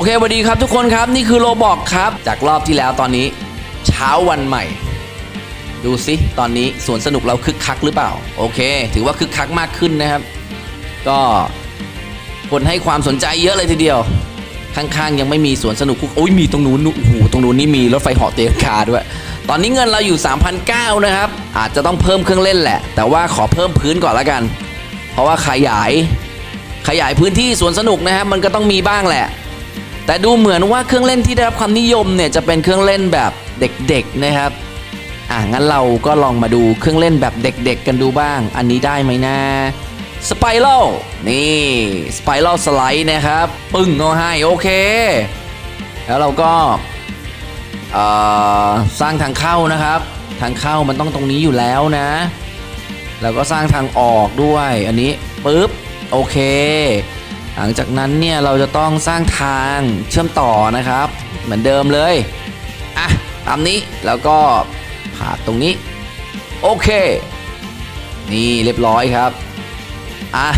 อเคสวัสดีครับทุกคนครับนี่คือโรบอกครับ จากรอบที่แล้วตอนนี้ เช้าวันใหม่ ดูสิตอนนี้สวนสนุกเราคึกคักหรือเปล่า โอเค ถือว่าคึกคักมากขึ้นนะครับ ก็คนให้ความสนใจเยอะเลยทีเดียว ข้างๆ ยังไม่มีสวนสนุกคุกโอ้ยมีตรงนู้นโอ้โหตรงนู้นนี่มีรถไฟเหาะเตียงคาด้วย ตอนนี้เงินเราอยู่3,900นะครับ อาจจะต้องเพิ่มเครื่องเล่นแหละ แต่ว่าขอเพิ่มพื้นก่อนละกัน เพราะว่าขยาย ขยายพื้นที่สวนสนุกนะครับมันก็ต้องมีบ้างแหละ แต่ดูเหมือนว่าเครื่องเล่นที่ได้รับความนิยมเนี่ยจะเป็นเครื่องเล่นแบบเด็กๆนะครับอะงั้นเราก็ลองมาดูเครื่องเล่นแบบเด็กๆกันดูบ้าง อันนี้ได้ไหมนะสไปรัลนี่สไปรัลสไลด์นะครับ ปึ้งเอาให้โอเค แล้วเราก็สร้างทางเข้านะครับ ทางเข้ามันต้องตรงนี้อยู่แล้วนะ แล้วก็สร้างทางออกด้วยอันนี้ปุ๊บโอเค หลังจากนั้นเนี่ยเราจะต้องสร้างทางเชื่อมต่อนะครับ เหมือนเดิมเลย อะตามนี้แล้วก็ผ่าตรงนี้ โอเค นี่เรียบร้อยครับ อะ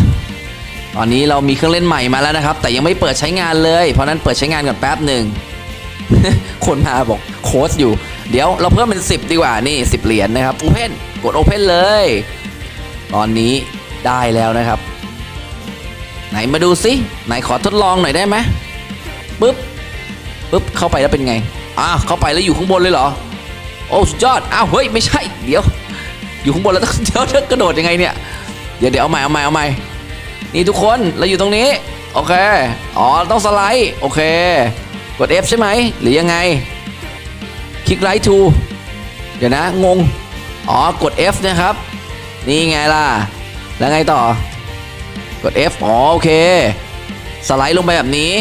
ตอนนี้เรามีเครื่องเล่นใหม่มาแล้วนะครับ แต่ยังไม่เปิดใช้งานเลย เพราะนั้นเปิดใช้งานก่อนแป๊บหนึ่งคนมาบอกโค้ดอยู่ เดี๋ยวเราเพิ่มเป็น 10 ดีกว่านี่ 10 เหรียญนะครับโอเพนกดโอเพนเลย ตอนนี้ได้แล้วนะครับ ไหนมาดูสิไหนขอทดลองหน่อยได้ไหมปึ๊บปึ๊บเข้าไปแล้วเป็นไงอ้าเข้าไปแล้วอยู่ข้างบนเลยเหรอ โอ้สุดยอดอ้าวเฮ้ยไม่ใช่ เดี๋ยว อยู่ข้างบนแล้วต้องเดี๋ยวเดี๋ยวกระโดดยังไงเนี่ยเดี๋ยวเดี๋ยวเอาใหม่เอาใหม่เอาใหม่นี่ทุกคนเราอยู่ตรงนี้โอเคอ๋อต้องสไลด์โอเค กด F ใช่ไหมหรือยังไง คลิกไลท์ทูเดี๋ยวนะงงอ๋อกด F นะครับ นี่ไงล่ะ แล้วไงต่อ กด F อ๋อโอเค สไลด์ลงไปแบบนี้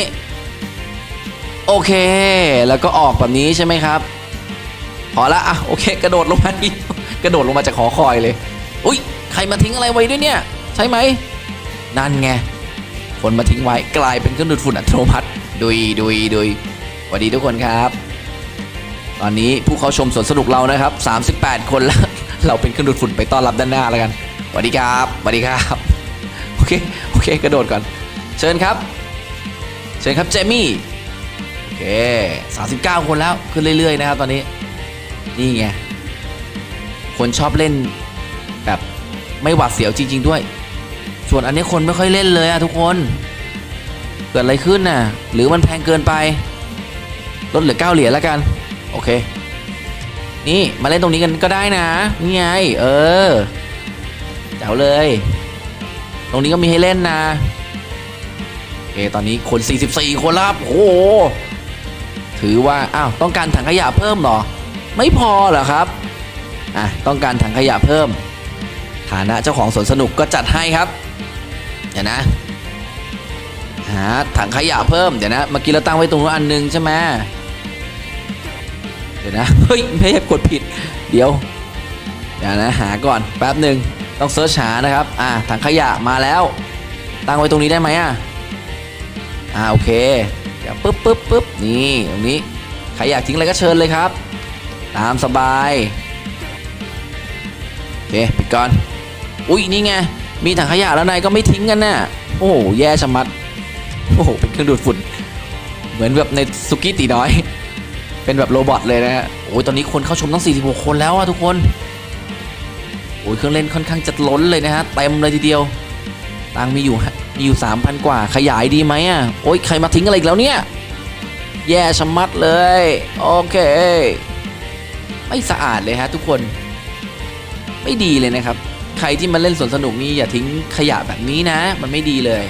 โอเค แล้วก็ออกแบบนี้ใช่ไหมครับ พอละอะโอเค กระโดดลงมาดิกระโดดลงมาจากหอคอยเลย อุ้ยใครมาทิ้งอะไรไว้ด้วยเนี่ย ใช่ไหม นั่นไง คนมาทิ้งไว้กลายเป็นเครื่องดูดฝุ่นอัตโนมัติ ดุยดุยดุยสวัสดีทุกคนครับ ตอนนี้ผู้เข้าชมสวนสนุกเรานะครับ 38 คนแล้ว เราเป็นเครื่องดูดฝุ่นไปต้อนรับด้านหน้าแล้วกันสวัสดีครับสวัสดีครับ เคโอเคกระโดดก่อน เชิญครับ เชิญครับเจมี่โอเค39 คนแล้วขึ้นเรื่อยๆนะครับตอนนี้ นี่ไงคนชอบเล่นแบบไม่หวาดเสียวจริง ๆ ด้วย ส่วนอันนี้คนไม่ค่อยเล่นเลยอะทุกคน เกิดอะไรขึ้นน่ะ หรือมันแพงเกินไป ลดเหลือ 9 เหรียญแล้วกัน โอเค นี่มาเล่นตรงนี้กันก็ได้นะ นี่ไง เออเจ๋วเลย ตรงนี้ก็มีให้เล่นนะโอตอนนี้คน 44 คนแล้วครับโอ้โหถือว่า อ้าว ต้องการถังขยะเพิ่มหรอ ไม่พอเหรอครับ อะ ต้องการถังขยะเพิ่ม ฐานะเจ้าของสวนสนุกก็จัดให้ครับ เดี๋ยวนะ หาถังขยะเพิ่ม เดี๋ยวนะ เมื่อกี้เราตั้งไว้ตรงนู้นอันหนึงใช่ไหมเดี๋ยวนะ เฮ้ย ไม่ใช่กดผิด เดี๋ยว เดี๋ยวนะ หาก่อน แป๊บหนึ่ง ต้องเซิร์ชหานะครับ อ่าถังขยะมาแล้ว ตั้งไว้ตรงนี้ได้ไหมอะ อ่าโอเคเดี๋ยวปึ๊บปึ๊บปึ๊บนี่ตรงนี้ ใครอยากทิ้งอะไรก็เชิญเลยครับ ตามสบายโอเคปิดก่อน อุ้ยนี่ไง มีถังขยะแล้วนายก็ไม่ทิ้งกันน่ะ โอ้โหแย่ชะมัด โอ้โหเป็นเครื่องดูดฝุ่น เหมือนแบบในสุกี้ตีน้อย เป็นแบบโรบอทเลยนะฮะ โอ้ยตอนนี้คนเข้าชมตั้ง46คนแล้วอะทุกคน อ้ยเครื่องเล่นค่อนข้างจะล้นเลยนะฮะเต็มเลยทีเดียว ตังมีอยู่มีอยู่ 3,000 กว่าขยายดีไหมอะโอ้ยใครมาทิ้งอะไรอีกแล้วเนี่ย แย่ชะมัดเลย โอเค ไม่สะอาดเลยฮะทุกคน ไม่ดีเลยนะครับ ใครที่มาเล่นสวนสนุกนี่อย่าทิ้งขยะแบบนี้นะ มันไม่ดีเลย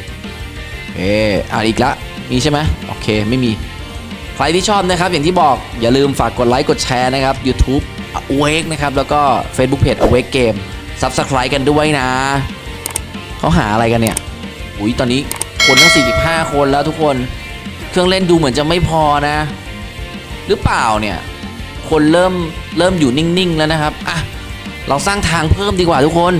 เอออ่านอีกละมีใช่ไหมโอเคไม่มี ใครที่ชอบนะครับ อย่างที่บอกอย่าลืมฝากกดไลค์กดแชร์นะครับ YouTube Awake นะครับแล้วก็ Facebook Page Awake Game Subscribe กันด้วยนะ เขาหาอะไรกันเนี่ยอุ้ยตอนนี้คนตั้ง 45 คนแล้วทุกคนเครื่องเล่นดูเหมือนจะไม่พอนะ หรือเปล่าเนี่ย คนเริ่มเริ่มอยู่นิ่ง ๆ แล้วนะครับอะเราสร้างทางเพิ่มดีกว่าทุกคน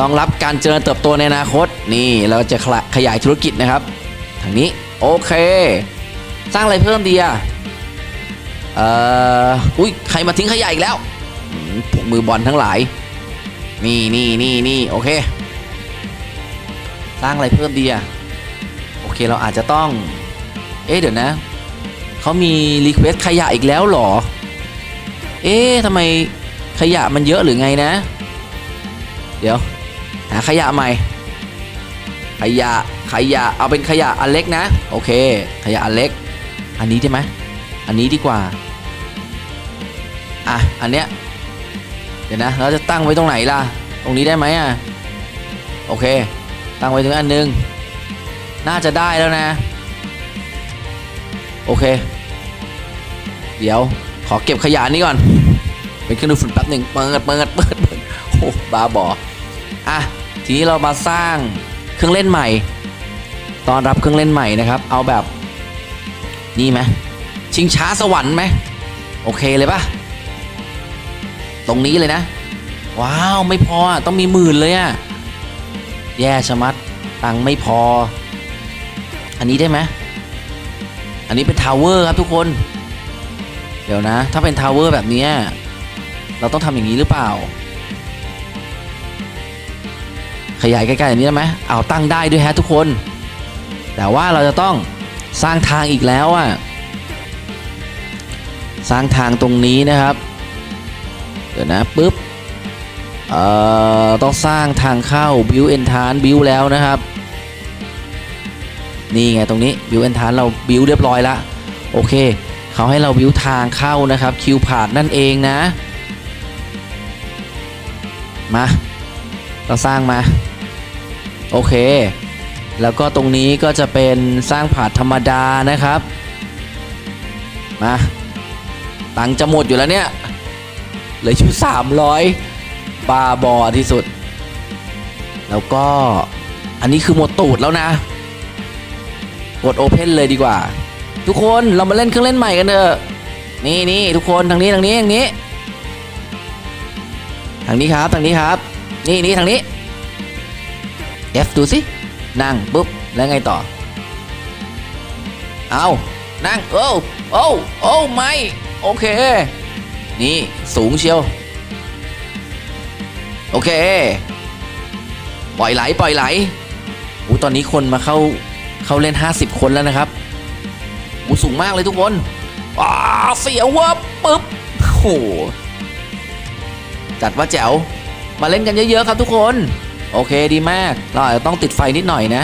รองรับการเจริญเติบโตในอนาคต นี่เราจะขยายธุรกิจนะครับ ทางนี้ โอเค สร้างอะไรเพิ่มดีอะ เอ่ออุ้ยใครมาทิ้งขยะอีกแล้วพวกมือบอลทั้งหลาย นี่นี่นี่นี่โอเคสร้างอะไรเพิ่มดีอะโอเคเราอาจจะต้อง เอ๊ะเดี๋ยวนะเขามีรีเควสขยะอีกแล้วหรอ เอ๊ะทำไมขยะมันเยอะหรือไงนะ เดี๋ยว หาขยะใหม่ ขยะขยะเอาเป็นขยะอันเล็กนะ โอเค ขยะอันเล็ก อันนี้ได้ไหมอันนี้ดีกว่า อะ อันเนี้ย เดี๋ยวนะ เราจะตั้งไว้ตรงไหนล่ะ ตรงนี้ได้ไหมอะ โอเค ตั้งไว้ตรงอันหนึง น่าจะได้แล้วนะ โอเค เดี๋ยว ขอเก็บขยะนี้ก่อน เป็นเครื่องดูดฝุ่นแป๊บหนึ่งเปิดเปิดเปิดโอ้บาบออะ ทีนี้เรามาสร้างเครื่องเล่นใหม่ ตอนรับเครื่องเล่นใหม่นะครับ เอาแบบ นี่ไหมชิงช้าสวรรค์ไหมโอเคเลยปะ ตรงนี้เลยนะ ว้าวไม่พอต้องมีหมื่นเลยอะแย่ชะมัดตังค์ไม่พอ อันนี้ได้ไหมอันนี้เป็นทาวเวอร์ครับทุกคน เดี๋ยวนะ ถ้าเป็นทาวเวอร์แบบนี้เราต้องทำอย่างนี้หรือเปล่า ขยายใกล้ๆอย่างนี้ได้ไหมเอาตั้งได้ด้วยฮะทุกคน แต่ว่าเราจะต้องสร้างทางอีกแล้วอะสร้างทางตรงนี้นะครับ ดี๋ยวนะปุ๊บเอ่อต้องสร้างทางเข้าบิวเอนทานบิวแล้วนะครับ นี่ไงตรงนี้บิวเอนทานเราบิวเรียบร้อยละโอเคเขาให้เราบิวทางเข้านะครับคิวผาดนั่นเองนะ มาเราสร้างมาโอเค แล้วก็ตรงนี้ก็จะเป็นสร้างผาดธรรมดานะครับ มา ตังค์จะหมดอยู่แล้วเนี่ย เหลืออยู่สามร้อยบาบอที่สุด แล้วก็อันนี้คือหมดตูดแล้วนะ กดโอเพนเลยดีกว่า ทุกคนเรามาเล่นเครื่องเล่นใหม่กันเถอะนี่นี่ทุกคนทางนี้ทางนี้ทางนี้ ทางนี้ครับทางนี้ครับ นี่นี่ทางนี้ F ดูสินั่งปุ๊บแล้วไงต่อ เอานั่งโอ้โอ้โอ้ไม่ โอเค นี่สูงเชียว โอเค ปล่อยไหลปล่อยไหลอู้ตอนนี้คนมาเข้าเข้าเล่น 50 คนแล้วนะครับอู้สูงมากเลยทุกคนว้าเสียวว่าปึ๊บโอ้โหจัดว่าแจ๋วมาเล่นกันเยอะ ๆ ครับทุกคน โอเคดีมาก เราอาจจะต้องติดไฟนิดหน่อยนะ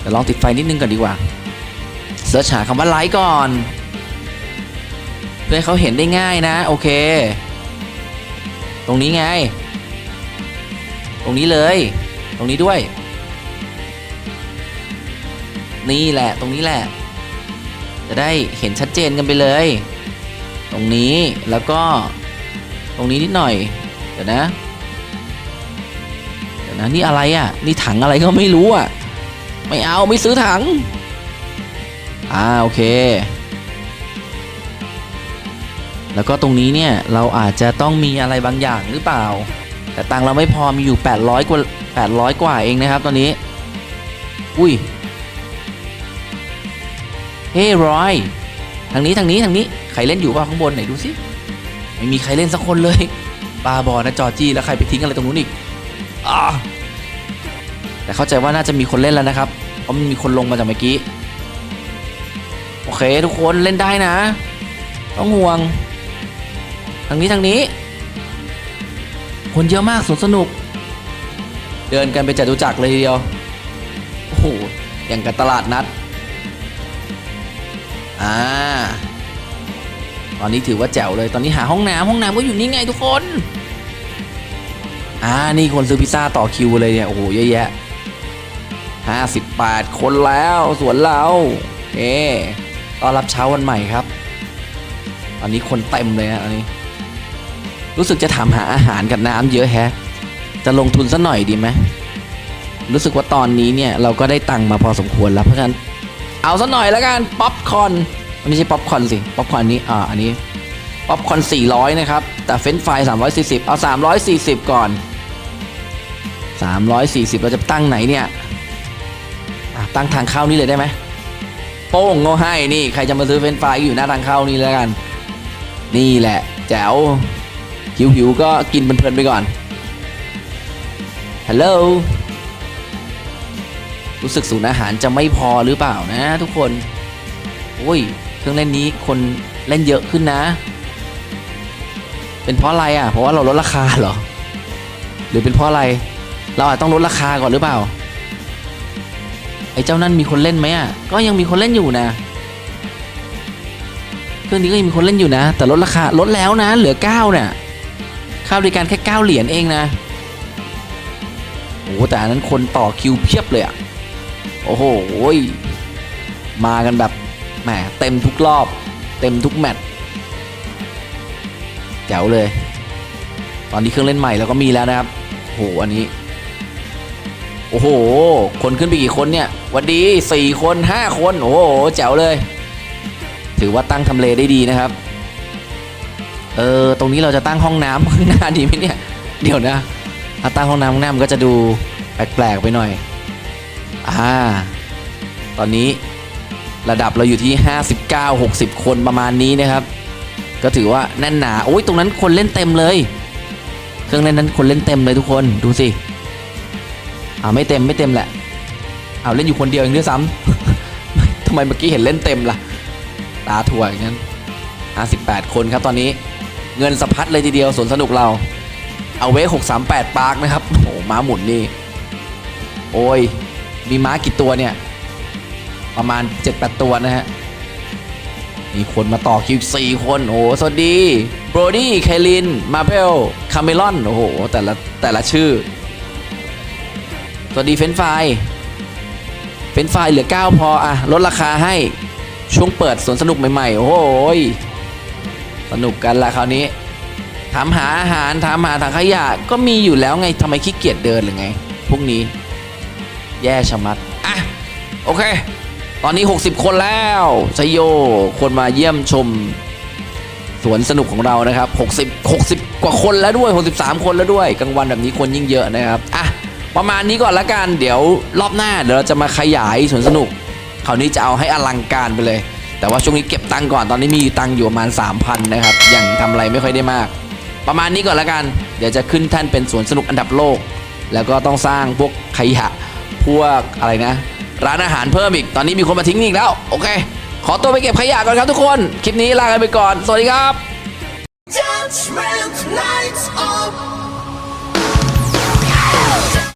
เดี๋ยวลองติดไฟนิดนึงก่อนดีกว่าเสิร์ชหาคำว่าไลค์ก่อน พื่อให้เขาเห็นได้ง่ายนะ โอเค ตรงนี้ไง ตรงนี้เลย ตรงนี้ด้วย นี่แหละตรงนี้แหละ จะได้เห็นชัดเจนกันไปเลย ตรงนี้แล้วก็ตรงนี้นิดหน่อย เดี๋ยวนะเดี๋ยวนะนี่อะไรอะ นี่ถังอะไรก็ไม่รู้อะ ไม่เอาไม่ซื้อถัง อ่าโอเค แล้วก็ตรงนี้เนี่ยเราอาจจะต้องมีอะไรบางอย่างหรือเปล่า แต่ตังเราไม่พอมีอยู่ 800 กว่า 800 กว่าเองนะครับตอนนี้ อุ้ย เฮ้รอย ทางนี้ทางนี้ทางนี้ ใครเล่นอยู่ป่ะข้างบนไหนดูสิ ไม่มีใครเล่นสักคนเลยบาบอนะจอจี้แล้วใครไปทิ้งอะไรตรงนู้นอีกอ่าแต่เข้าใจว่าน่าจะมีคนเล่นแล้วนะครับ เพราะมันมีคนลงมาจากเมื่อกี้ โอเค ทุกคนเล่นได้นะ ต้องห่วง ทางนี้ทางนี้ คนเยอะมากสวนสนุก เดินกันไปจัตุจักรเลยทีเดียว โอ้โห อย่างกับตลาดนัด อ่า ตอนนี้ถือว่าแจ๋วเลย ตอนนี้หาห้องน้ำห้องน้ำก็อยู่นี่ไงทุกคน อ่า นี่คนซื้อพิซซ่าต่อคิวเลยเนี่ย โอ้โห เยอะแยะห้าสิบแปดคนแล้วสวนเรา เอ๊ต้อนรับเช้าวันใหม่ครับตอนนี้คนเต็มเลยฮะตอนนี้ รู้สึกจะถามหาอาหารกับน้ำเยอะแฮะ จะลงทุนสักหน่อยดีไหมรู้สึกว่าตอนนี้เนี่ยเราก็ได้ตังค์มาพอสมควรแล้วเพราะฉะนั้นเอาสักหน่อยแล้วกันป๊อปคอนไม่ใช่ป๊อปคอนสิป๊อปคอนนี้อ่าอันนี้ป๊อปคอน400 นะครับ แต่เฟรนช์ฟราย340 เอา 340 ก่อน 340 เราจะตั้งไหนเนี่ยตั้งทางเข้านี่เลยได้ไหมโป้งก็ให้นี่ ใครจะมาซื้อเฟรนช์ฟอยู่หน้าทางเข้านี่แล้วกัน นี่แหละ แจ๋ว หิวหิวๆก็กินเพลินๆไปก่อนฮัลโหลรู้สึกศูนย์อาหารจะไม่พอหรือเปล่านะทุกคนโอ้ยเครื่องเล่นนี้คนเล่นเยอะขึ้นนะ เป็นเพราะอะไรอะ เพราะว่าเราลดราคาเหรอ หรือเป็นเพราะอะไร เราอาจต้องลดราคาก่อนหรือเปล่า ไอ้เจ้านั่นมีคนเล่นไหมอะ ก็ยังมีคนเล่นอยู่นะ เครื่องนี้ก็ยังมีคนเล่นอยู่นะ แต่ลดราคาลดแล้วนะ เหลือเก้าเนี่ย ค่าบริการแค่เก้าเหรียญเองนะ โอ้แต่อันนั้นคนต่อคิวเพียบเลยอะโอ้โห มากันแบบแหมเต็มทุกรอบ เต็มทุกแมตช์แจ๋วเลย ตอนนี้เครื่องเล่นใหม่เราก็มีแล้วนะครับโอ้โหอันนี้ โอ้โห คนขึ้นไปกี่คนเนี่ย วันดีสี่คนห้าคน โอ้โห แจ๋วเลย ถือว่าตั้งทำเลได้ดีนะครับ เออ ตรงนี้เราจะตั้งห้องน้ำข้างหน้าดีไหมเนี่ย เดี๋ยวนะถ้าตั้งห้องน้ำข้างหน้ามันก็จะดูแปลกๆไปหน่อย อ่า ตอนนี้ระดับเราอยู่ที่ 59 60 คนประมาณนี้นะครับ ก็ถือว่าแน่นหนา โอ้ย ตรงนั้นคนเล่นเต็มเลย เครื่องเล่นนั้นคนเล่นเต็มเลยทุกคน ดูสิ อ่าไม่เต็มไม่เต็มแหละเอาวเล่นอยู่คนเดียวเองด้วยซ้ำทำไมเมื่อกี้เห็นเล่นเต็มล่ะ ตาถั่วอย่างนั้น58 คนครับตอนนี้ เงินสะพัดเลยทีเดียวสวนสนุกเรา เอาเวก638ปาร์คนะครับโอ้โหม้าหมุนนี่ โอ้ย มีม้ากี่ตัวเนี่ย ประมาณ 7-8 ตัวนะฮะ มีคนมาต่อคิวสี่คน โอ้โสวัสดีโบรดี้ไคลิน มาเพลคาเมลอน โอ้โห แต่ละแต่ละชื่อ สวัสดีเฟนไฟเฟนไฟเหลือ 9 พออะลดราคาให้ช่วงเปิดสวนสนุกใหม่ ๆ โอ้โหย สนุกกันละคราวนี้ถามหาอาหารถามหาถังขยะก็มีอยู่แล้วไงทำไมขี้เกียจเดินหรือไงพวกนี้ แย่ชะมัดอะโอเค ตอนนี้ 60 คนแล้วชยโยคนมาเยี่ยมชมสวนสนุกของเรานะครับ60 60 กว่าคนแล้วด้วย 63 คนแล้วด้วยกลางวันแบบนี้คนยิ่งเยอะนะครับอะประมาณนี้ก่อนละกันเดี๋ยวรอบหน้าเดี๋ยวเราจะมาขยายสวนสนุกคราวนี้จะเอาให้อลังการไปเลย แต่ว่าช่วงนี้เก็บตังก่อนตอนนี้มีตังอยู่ประมาณ 3,000 นะครับ ยังทำอะไรไม่ค่อยได้มาก ประมาณนี้ก่อนละกัน เดี๋ยวจะขึ้นท่านเป็นสวนสนุกอันดับโลก แล้วก็ต้องสร้างพวกขยะพวกอะไรนะ ร้านอาหารเพิ่มอีก ตอนนี้มีคนมาทิ้งอีกแล้ว โอเค ขอตัวไปเก็บขยะก่อนครับทุกคน คลิปนี้ลากันไปก่อน สวัสดีครับ Judgment lights up